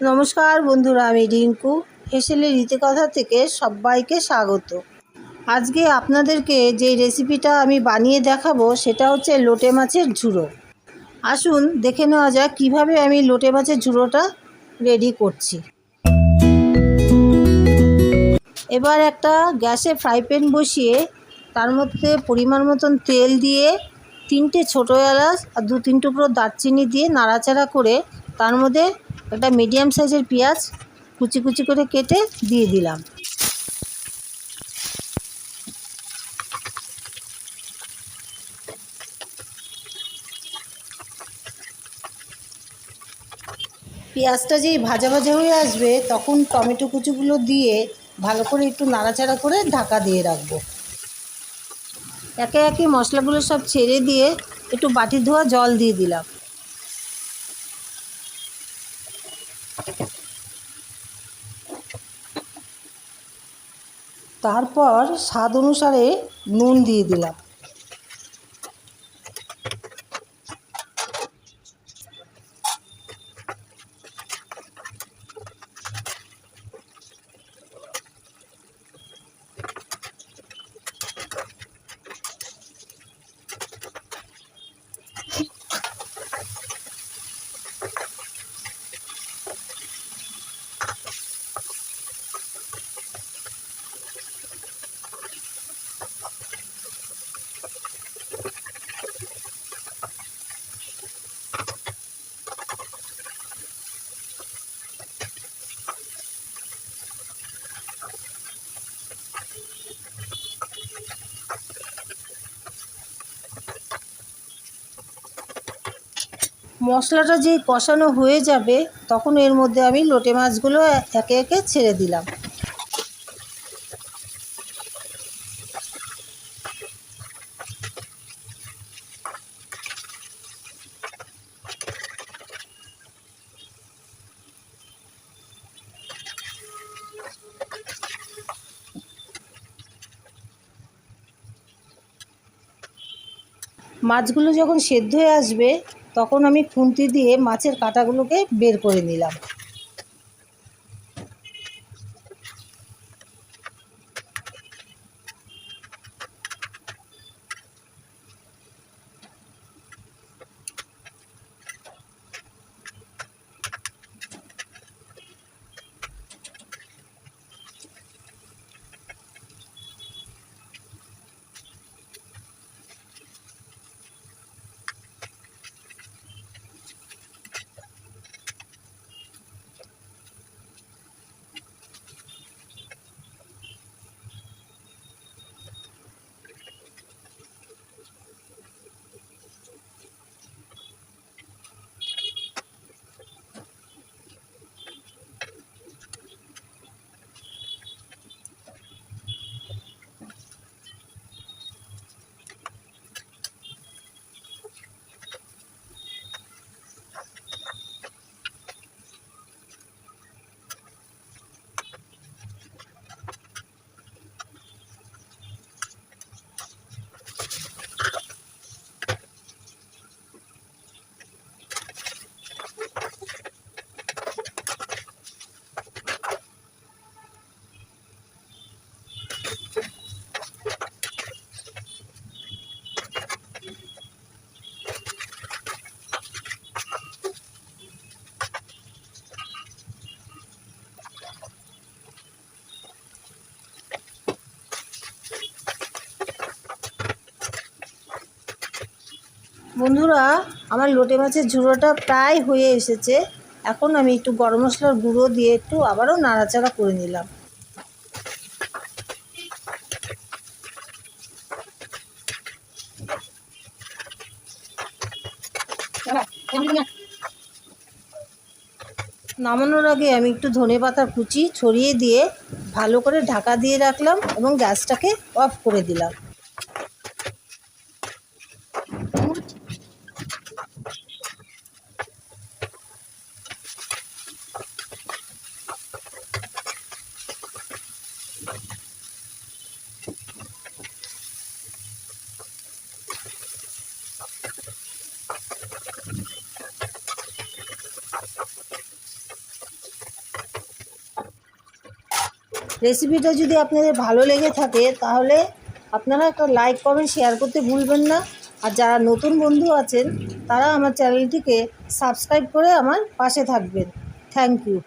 নমস্কার বন্ধুরা, আমি রিঙ্কু। হেসেলের রীতিকথা থেকে সবাইকে স্বাগত। আজকে আপনাদেরকে যে রেসিপিটা আমি বানিয়ে দেখাবো, সেটা হচ্ছে লোটে মাছের ঝুড়ো। আসুন দেখে নেওয়া যাক কীভাবে আমি লোটে মাছের ঝুড়োটা রেডি করছি। এবার একটা গ্যাসে ফ্রাই প্যান বসিয়ে, তার মধ্যে পরিমাণ মতন তেল দিয়ে তিনটে ছোটো এলাচ আর দু তিন টুকরো দারচিনি দিয়ে নাড়াচাড়া করে, তার মধ্যে একটা মিডিয়াম সাইজের পেঁয়াজ কুচি কুচি করে কেটে দিয়ে দিলাম। পেঁয়াজটা যেই ভাজা ভাজা হয়ে আসবে, তখন টমেটো কুচিগুলো দিয়ে ভালো করে একটু নাড়াচাড়া করে ঢাকা দিয়ে রাখব। একে একে মশলাগুলো সব ছেড়ে দিয়ে একটু বাটি ধোয়া জল দিয়ে দিলাম। তারপর স্বাদ অনুসারে নুন দিয়ে দিলাম। মশলাটা যেই কষানো হয়ে যাবে, তখন এর মধ্যে আমি লোটে মাছগুলো একে একে ছেড়ে দিলাম। মাছগুলো যখন সেদ্ধ হয়ে আসবে তখন আমি খুন্তি দিয়ে মাছের কাঁটাগুলোকে বের করে নিলাম। বন্ধুরা, আমার লোটে মাছের ঝুড়োটা প্রায় হয়ে এসেছে। এখন আমি একটু গরম মশলার গুঁড়ো দিয়ে একটু আবারও নাড়াচাড়া করে নিলাম। নামানোর আগে আমি একটু ধনে পাতা কুচি ছড়িয়ে দিয়ে ভালো করে ঢাকা দিয়ে রাখলাম এবং গ্যাসটাকে অফ করে দিলাম। রেসিপিটা যদি আপনাদের ভালো লেগে থাকে, তাহলে আপনারা একটা লাইক কমেন্ট শেয়ার করতে ভুলবেন না। আর যারা নতুন বন্ধু আছেন, তারা আমার চ্যানেলটিকে সাবস্ক্রাইব করে আমার পাশে থাকবেন। Thank you